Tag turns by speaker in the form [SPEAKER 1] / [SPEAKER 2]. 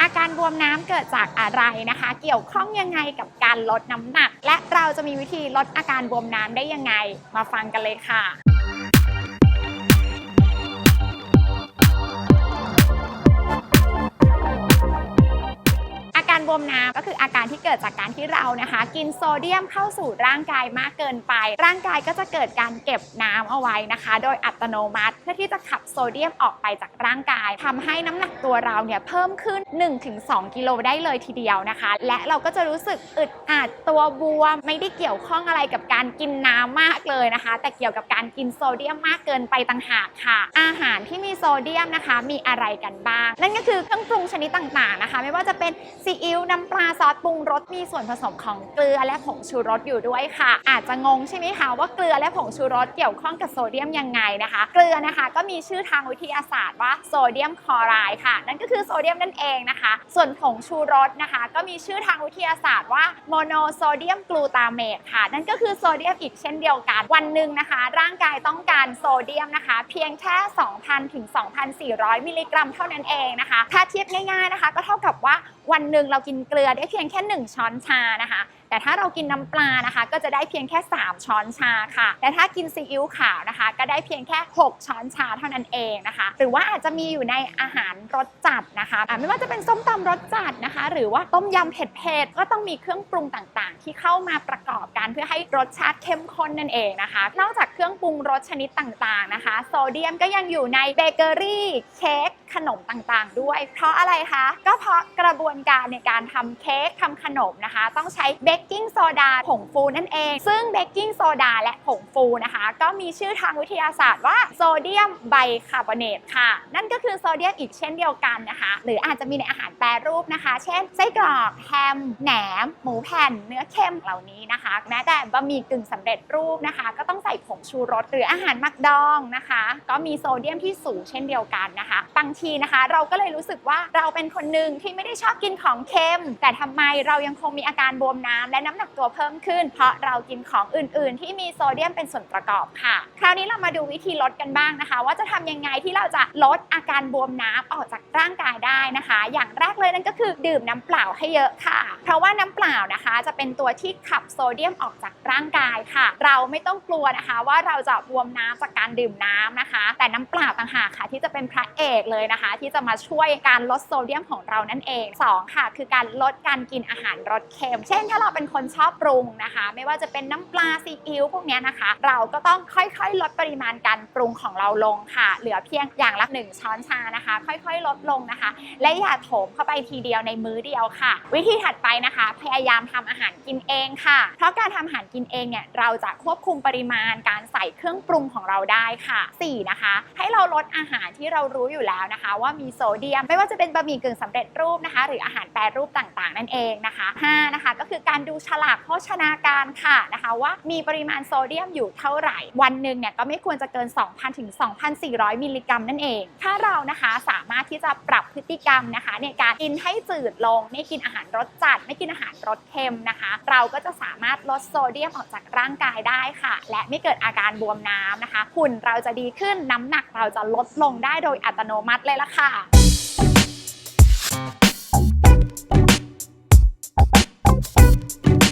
[SPEAKER 1] อาการบวมน้ำเกิดจากอะไรนะคะ เกี่ยวข้องยังไงกับการลดน้ำหนัก และเราจะมีวิธีลดอาการบวมน้ำได้ยังไง มาฟังกันเลยค่ะ บวมน้ำก็คืออาการที่เกิดจากการที่เรานะคะ กินโซเดียมเข้าสู่ร่างกายมากเกินไป ร่างกายก็จะเกิดการเก็บน้ำเอาไว้นะคะ โดยอัตโนมัติ เพื่อที่จะขับโซเดียมออกไปจากร่างกายทำให้น้ำหนักตัวเราเนี่ยเพิ่มขึ้น 1-2 กิโลได้เลยทีเดียวนะคะ และเราก็จะรู้สึกอึดอัดตัวบวม ไม่ได้เกี่ยวข้องอะไรกับการกินน้ำมากเลยนะคะ แต่เกี่ยวกับการกินโซเดียมมากเกินไปต่างหากค่ะ อาหารที่มีโซเดียมนะคะ มีอะไรกันบ้าง นั่นก็คือเครื่องปรุงชนิดต่างๆนะคะ ไม่ว่าจะเป็นซีอิ๊วน้ำปลาซอสปรุงรสมีส่วนผสมของเกลือและผงชูรสอยู่ด้วยค่ะ อาจจะงงใช่ไหมคะว่าเกลือและผงชูรสเกี่ยวข้องกับโซเดียมยังไงนะคะ เกลือนะคะก็มีชื่อทางวิทยาศาสตร์ว่าโซเดียมคลอไรด์ค่ะ นั่นก็คือโซเดียมนั่นเองนะคะ ส่วนผงชูรสนะคะ ก็มีชื่อทางวิทยาศาสตร์ว่าโมโนโซเดียมกลูตาเมตค่ะ นั่นก็คือโซเดียมอีกเช่นเดียวกัน วันหนึ่งนะคะ ร่างกายต้องการโซเดียมนะคะ เพียงแค่ 2,000 ถึง 2,400 มิลลิกรัมเท่านั้นเองนะคะ ถ้าเทียบง่ายๆนะคะ ก็เท่ากับว่าวันหนึ่งเรากินเกลือได้เพียงแค่ 1 ช้อนชานะคะ แต่ถ้าเรากินน้ำปลานะคะ ก็จะได้เพียงแค่ 3 ช้อนชาค่ะ แต่ถ้ากินซีอิ๊วขาวนะคะ ก็ได้เพียงแค่ 6 ช้อนชาเท่านั้นเองนะคะ หรือว่าอาจจะมีอยู่ในอาหารรสจัดนะคะะไม่ว่าจะเป็นส้มตำรสจัดนะคะ หรือว่าต้มยำเผ็ดๆก็ต้องมีเครื่องปรุงต่างๆ ที่เข้ามาประกอบกันเพื่อให้รสชาติเข้มข้นนั่นเองนะคะ นอกจากเครื่องปรุงรสชนิดต่างๆนะคะ โซเดียมก็ยังอยู่ในเบเกอรี่เค้กขนมต่างๆ ด้วย เพราะอะไรคะก็เพราะกระบวนการในการทำเค้กทำขนมนะคะ ต้องใช้เบกกกิ้งโซดาผงฟูนั่นเอง ซึ่งเบกกิ้งโซดาและผงฟูนะคะ ก็มีชื่อทางวิทยาศาสตร์ว่าโซเดียมไบคาร์บอเนตค่ะ นั่นก็คือโซเดียมอีกเช่นเดียวกันนะคะ หรืออาจจะมีในอาหารแปรรูปนะคะ เช่นไส้กรอกแฮมแหนม หมูแผ่น เนื้อเค็มเหล่านี้นะคะ แม้แต่บะหมี่กึ่งสำเร็จรูปนะคะ ก็ต้องใส่ผงชูรสหรืออาหารมักดองนะคะ ก็มีโซเดียมที่สูงเช่นเดียวกันนะคะ บางทีนะคะ เราก็เลยรู้สึกว่าเราเป็นคนหนึ่งที่ไม่ได้ชอบกินของเค็ม แต่ทำไมเรายังคงมีอาการบวมน้ำและน้ำหนักตัวเพิ่มขึ้น เพราะเรากินของอื่น ๆ ที่มีโซเดียมเป็นส่วนประกอบค่ะ คราวนี้เรามาดูวิธีลดกันบ้างนะคะ ว่าจะทำยังไงที่เราจะลดอาการบวมน้ำออกจากร่างกายได้นะคะ อย่างแรกเลยนั่นก็คือดื่มน้ำเปล่าให้เยอะค่ะ เพราะว่าน้ำเปล่านะคะ จะเป็นตัวที่ขับโซเดียมออกจากร่างกายค่ะ เราไม่ต้องกลัวนะคะ ว่าเราจะบวมน้ำจากการดื่มน้ำนะคะ แต่น้ำเปล่าต่างหากค่ะ ที่จะเป็นพระเอกเลยนะคะ ที่จะมาช่วยการลดโซเดียมของเรานั่นเองสองค่ะ คือการลดการกินอาหารรสเค็ม เช่นถ้าเราเป็น็นคนชอบปรุงนะคะ ไม่ว่าจะเป็นน้ำปลาซีอิ๊วพวกนี้นะคะ เราก็ต้องค่อยๆ ลดปริมาณการปรุงของเราลงค่ะ เหลือเพียงอย่างละ1ช้อนชานะคะ ค่อยๆ ลดลงนะคะ และอย่าโถมเข้าไปทีเดียวในมื้อเดียวค่ะ วิธีถัดไปนะคะ พยายามทำอาหารกินเองค่ะ เพราะการทำอาหารกินเองเนี่ยเราจะควบคุมปริมาณการใส่เครื่องปรุงของเราได้ค่ะ4นะคะ ให้เราลดอาหารที่เรารู้อยู่แล้วนะคะ ว่ามีโซเดียม ไม่ว่าจะเป็นบะหมี่กึ่งสำเร็จรูปนะคะ หรืออาหารแปรรูปต่างๆ นั่นเองนะคะ5นะคะก็คือการดูฉลากโภชนาการค่ะนะคะว่ามีปริมาณโซเดียมอยู่เท่าไหร่ วันหนึ่งเนี่ยก็ไม่ควรจะเกิน 2,000ถึง2,400 มิลลิกรัมนั่นเอง ถ้าเรานะคะสามารถที่จะปรับพฤติกรรมนะคะ ในการกินให้จืดลง ไม่กินอาหารรสจัด ไม่กินอาหารรสเค็มนะคะ เราก็จะสามารถลดโซเดียมออกจากร่างกายได้ค่ะ และไม่เกิดอาการบวมน้ำนะคะหุ่นเราจะดีขึ้นน้ำหนักเราจะลดลงได้โดยอัตโนมัติเลยละค่ะ